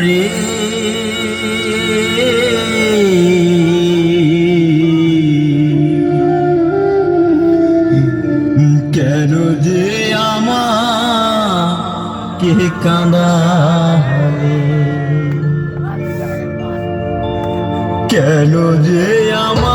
করে। কেন যে আমাকে কাঁদা কেন যে আমার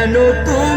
কেন তুমি